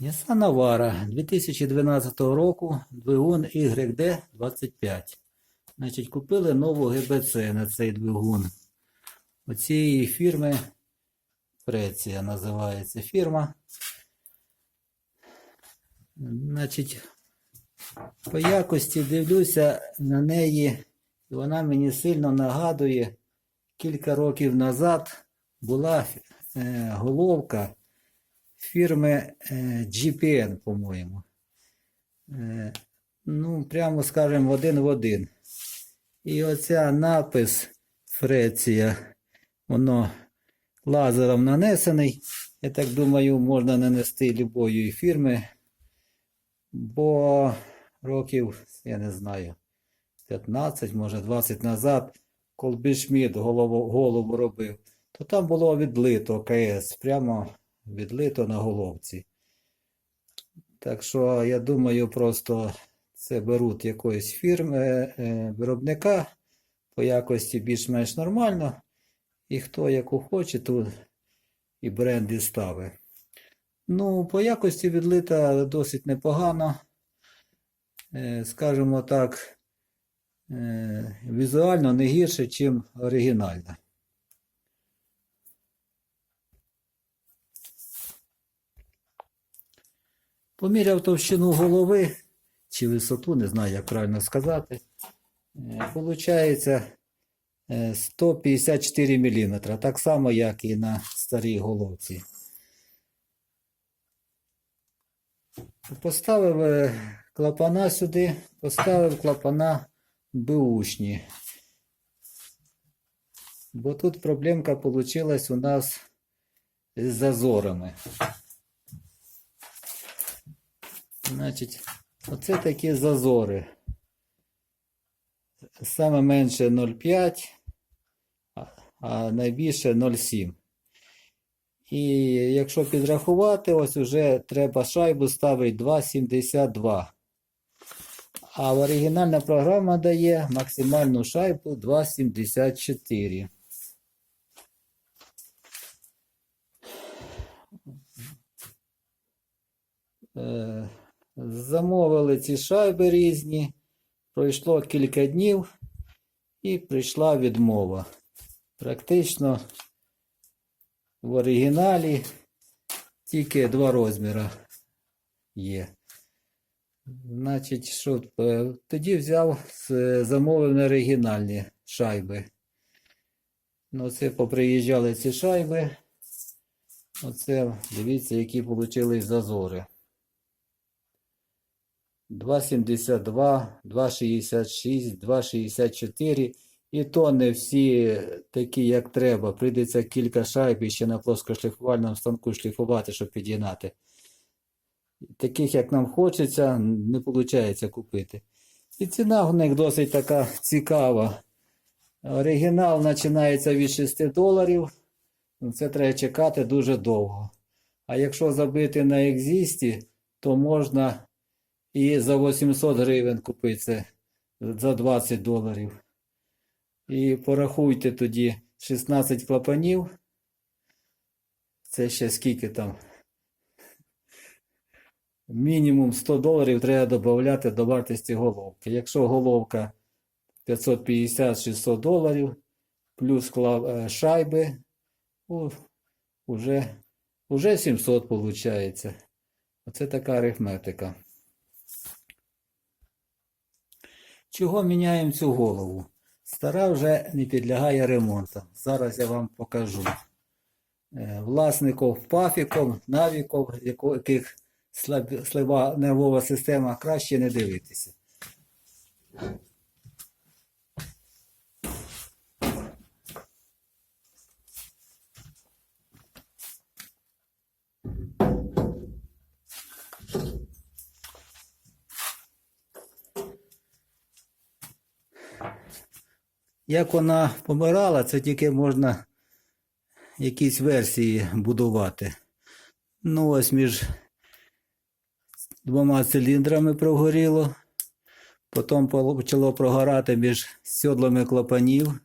Nissan Navara 2012 року, двигун YD25. Значить, купили нову ГБЦ на цей двигун. Оцієї фірми Преція називається фірма. Значить, по якості дивлюся на неї, і вона мені сильно нагадує, кілька років назад була е, головка фірми е, GPN, по-моєму. Е, ну, прямо скажемо, один в один. І оця напис Фреція, воно лазером нанесений. Я так думаю, можна нанести любої фірми, бо років, я не знаю, 15, може 20 назад, коли Бішміт голову, голову робив, то там було відлито КС, прямо відлито на головці. Так що, я думаю, просто це беруть якоїсь фірми, е, виробника по якості більш-менш нормально. І хто яку хоче, то і бренди ставить. Ну, по якості відлита досить непогано. Е, Скажімо так, е, візуально не гірше, ніж оригінальна. Поміряв товщину голови чи висоту, не знаю, як правильно сказати. Е, Получається е, 154 мм, так само, як і на старій головці. Поставив е, клапана сюди, поставив клапана беушні. Бо тут проблемка вийшла у нас з зазорами. Значить, оце такі зазори. Саме менше 0,5, а- найбільше 0,7. І якщо підрахувати, ось вже треба шайбу ставити 2,72. А оригінальна програма дає максимальну шайбу 2,74. Е, Замовили ці шайби різні. Пройшло кілька днів і прийшла відмова. Практично в оригіналі тільки два розміри є. Значить, що е, тоді взяв, замовив на оригінальні шайби. Ну, це поприїжджали ці шайби. Оце, дивіться, які отримали зазори. 2,72, 2,66, 2,64. І то не всі такі, як треба. Прийдеться кілька шайб і ще на плоскошліфувальному станку шліфувати, щоб підігнати. Таких, як нам хочеться, не виходить купити. І ціна в них досить така цікава. Оригінал починається від 6 доларів. Це треба чекати дуже довго. А якщо забити на екзісті, то можна і за 800 гривень купити за 20 доларів. І порахуйте тоді 16 клапанів. Це ще скільки там? Мінімум 100 доларів треба додати до вартості головки. Якщо головка 550-600 доларів, плюс е, шайби, уже, уже 700 виходить. Оце така арифметика. Чого міняємо цю голову? Стара вже не підлягає ремонту. Зараз я вам покажу. Е, Власників пафіком, навіком, яких слаба нервова система, краще не дивитися. Як вона помирала, це тільки можна якісь версії будувати. Ну, ось між двома циліндрами прогоріло. Потім почало прогорати між сідлами клапанів.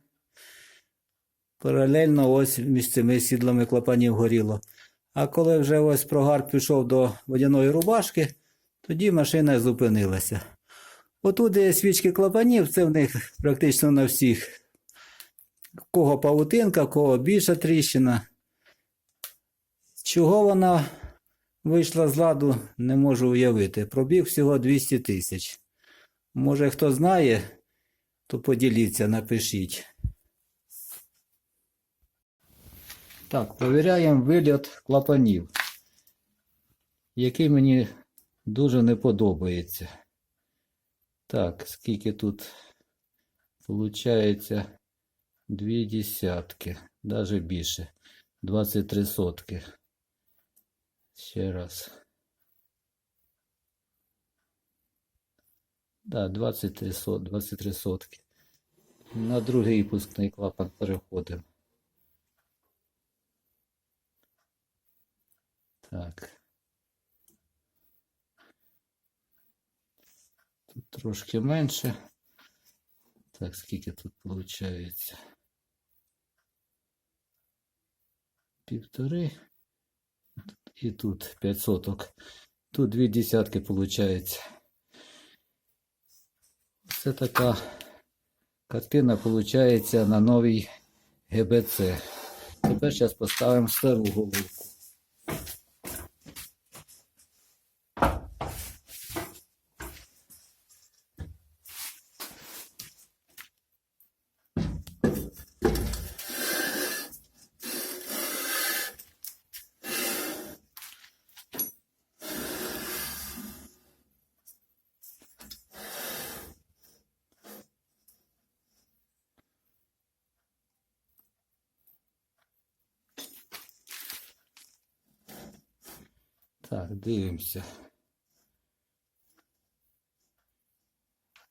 Паралельно ось між цими сідлами клапанів горіло. А коли вже ось прогар пішов до водяної рубашки, тоді машина зупинилася. Отут де свічки клапанів, це в них практично на всіх. Кого павутинка, кого більша тріщина. Чого вона вийшла з ладу, не можу уявити. Пробіг всього 200 тисяч. Може, хто знає, то поділіться, напишіть. Так, провіряємо вильот клапанів, який мені дуже не подобається. Так, скільки тут получається дві десятки, навіть більше. 23 сотки. Ще раз. Да, 23, сот, 23 сотки. На другий пускний клапан переходимо. Так. Тут трошки менше. Так, скільки тут виходить? Півтори. І тут 5 соток. Тут дві десятки виходить. Це така картина виходить на новій ГБЦ. Тепер зараз поставимо стару головку. Так, дивимося.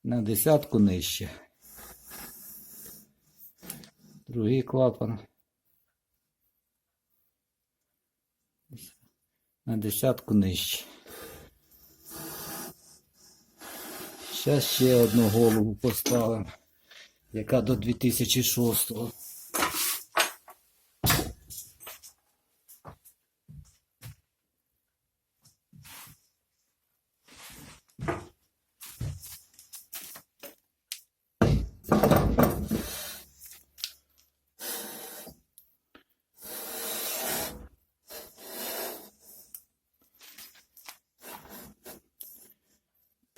На десятку нижче. Другий клапан. На десятку нижче. Зараз ще одну голову поставимо, яка до 2006.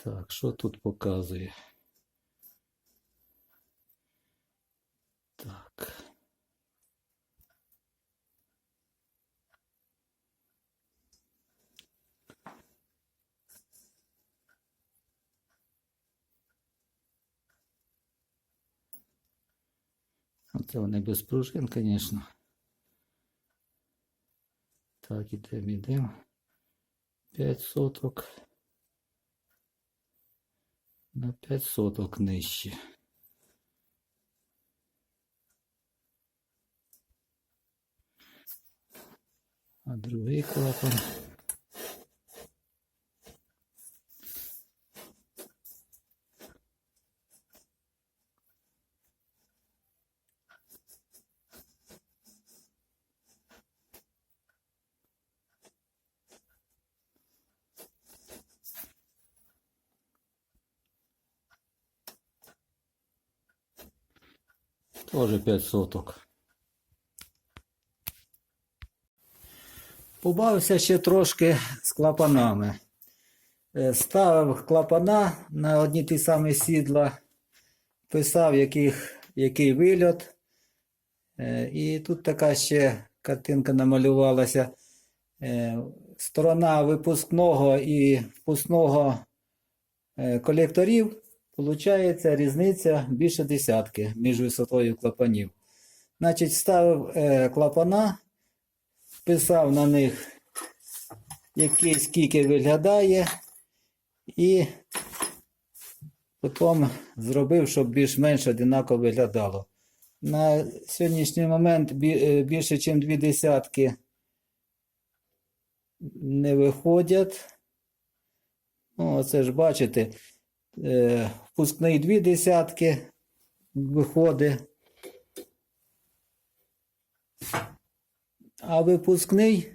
Так, що тут показує? Так. Оце вони без пружин, звісно. Так, ідемо, ідемо. 5 соток. На 5 соток нижче. А другий клапан. Тоже 5 соток. Побавився ще трошки з клапанами. Е, Ставив клапана на одні ті самі сідла, писав, яких, який вильот. Е, І тут така ще картинка намалювалася. Е, Сторона випускного і впускного колекторів. Получається різниця більше десятки між висотою клапанів. Значить, ставив е, клапана, писав на них, який скільки виглядає, і потім зробив, щоб більш-менш одинаково виглядало. На сьогоднішній момент е, більше, ніж дві десятки не виходять. Ну, оце ж бачите, впускний дві десятки виходить. А випускний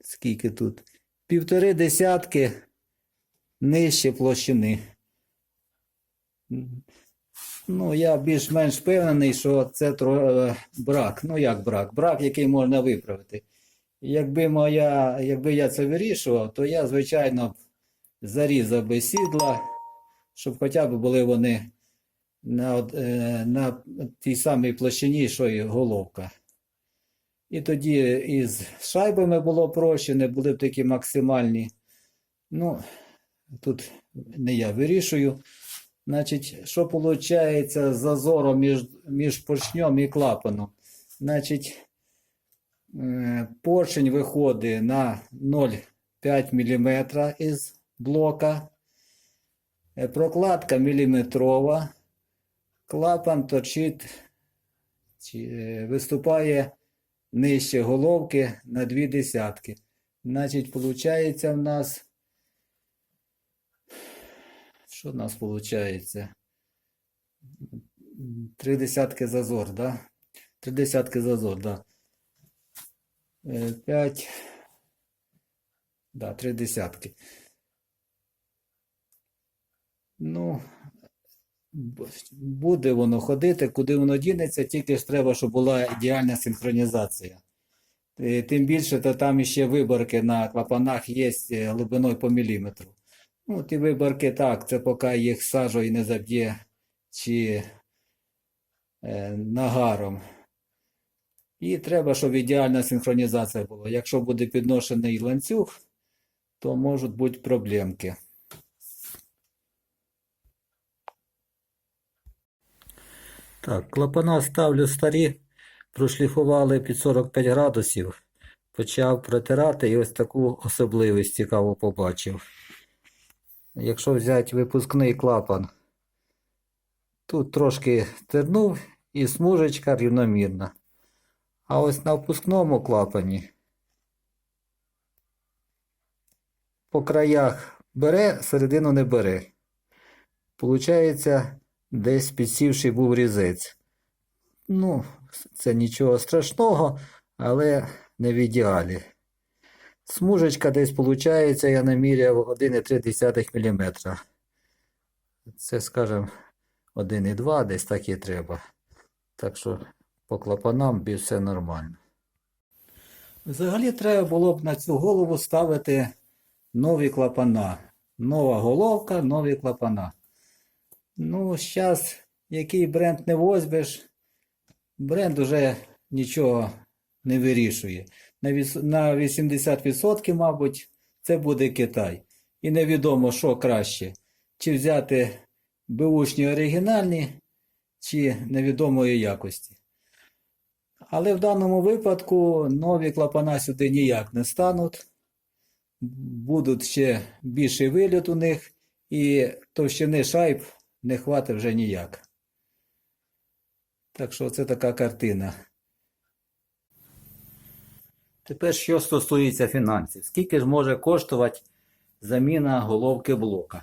скільки тут? Півтори десятки нижче площини. Ну, я більш-менш впевнений, що це тро- е, брак. Ну, як брак? Брак, який можна виправити. Якби моя, якби я це вирішував, то я, звичайно, зарізав би сідла, щоб хоча б були вони на, е, на тій самій площині, що і головка. І тоді із шайбами було проще, не були б такі максимальні. Ну, тут не я вирішую. Значить, що виходить з зазором між, між поршнем і клапаном? Значить, е, поршень виходить на 0,5 мм із блока. Е, Прокладка міліметрова. Клапан торчить, е, виступає нижче головки на дві десятки. Значить, виходить в нас. Що в нас виходить? Три десятки зазор, да? Три десятки зазор, да. Е, П'ять. Да, три десятки. Ну, буде воно ходити, куди воно дінеться, тільки ж треба, щоб була ідеальна синхронізація. Тим більше, то там ще виборки на клапанах є е, глибиною по міліметру. Ну, ті виборки так, це поки їх сажою не заб'є чи е, нагаром. І треба, щоб ідеальна синхронізація була. Якщо буде підношений ланцюг, то можуть бути проблемки. Так, клапана ставлю старі, прошліфували під 45 градусів, почав протирати і ось таку особливість цікаво побачив. Якщо взяти випускний клапан, тут трошки тернув і смужечка рівномірна. А ось на впускному клапані по краях бере, середину не бере. Получається, десь підсівший був різець. Ну, це нічого страшного, але не в ідеалі. Смужечка десь виходить, я наміряв 1,3 мм. Це, скажімо, 1,2, десь так і треба. Так що по клапанам все нормально. Взагалі треба було б на цю голову ставити нові клапана. Нова головка, нові клапана. Ну, зараз, який бренд не возьмеш, бренд уже нічого не вирішує. На 80%, мабуть, це буде Китай. І невідомо, що краще. Чи взяти беушні оригінальні, чи невідомої якості. Але в даному випадку нові клапана сюди ніяк не стануть. Будуть ще більший виліт у них, і товщини шайб не хватить вже ніяк. Так що це така картина. Тепер, що стосується фінансів, скільки ж може коштувати заміна головки блока?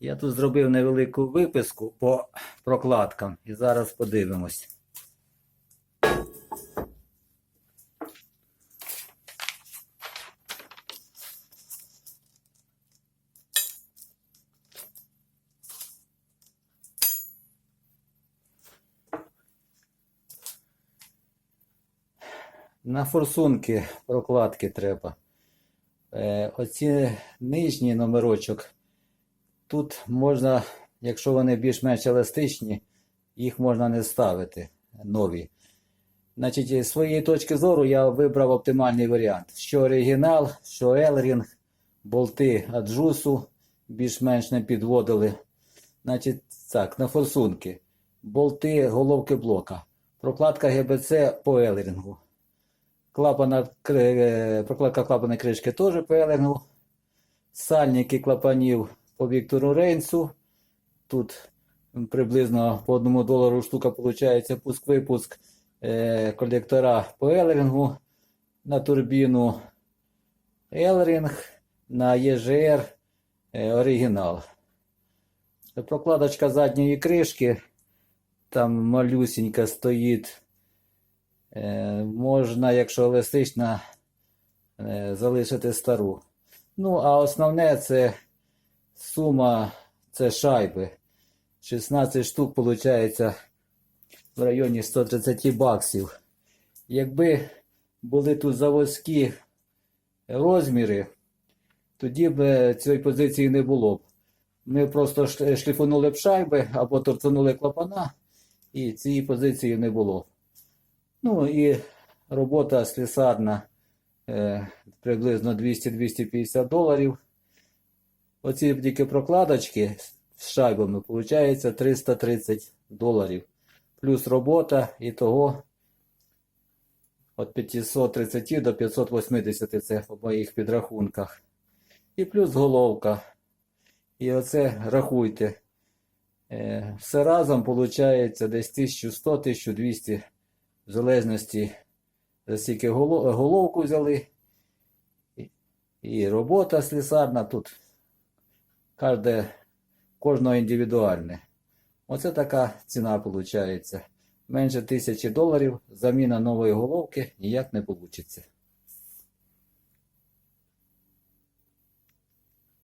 Я тут зробив невелику виписку по прокладкам і зараз подивимось. На форсунки прокладки треба. Е, оці нижній номерочок. Тут можна, якщо вони більш-менш еластичні, їх можна не ставити нові. Значить, з своєї точки зору я вибрав оптимальний варіант. Що оригінал, що Елрінг, болти аджусу більш-менш не підводили. Значить, так, на форсунки. Болти головки блока. Прокладка ГБЦ по Елрінгу. Клапана, прокладка клапана кришки теж по Сальники клапанів по Віктору Рейнсу. Тут приблизно по одному долару штука виходить пуск-випуск е, колектора по Елрингу на турбіну Елринг, на ЄЖР е, оригінал. Прокладочка задньої кришки, там малюсенька стоїть. Е, можна, якщо еластична, е, залишити стару. Ну, а основне це сума, це шайби. 16 штук виходить в районі 130 баксів. Якби були тут заводські розміри, тоді б е, цієї позиції не було б. Ми просто шліфунули б шайби або торцанули клапана, і цієї позиції не було. Ну і робота слісарна е, приблизно 200-250 доларів. Оці тільки прокладочки з шайбами, виходить 330 доларів. Плюс робота і того від 530 до 580 це по моїх підрахунках. І плюс головка. І оце рахуйте. Е, Все разом виходить десь 1100-1200 в залежності за скільки головку взяли. І- робота слісарна тут кожне, кожного індивідуальне. Оце така ціна виходить. Менше тисячі доларів заміна нової головки ніяк не вийде.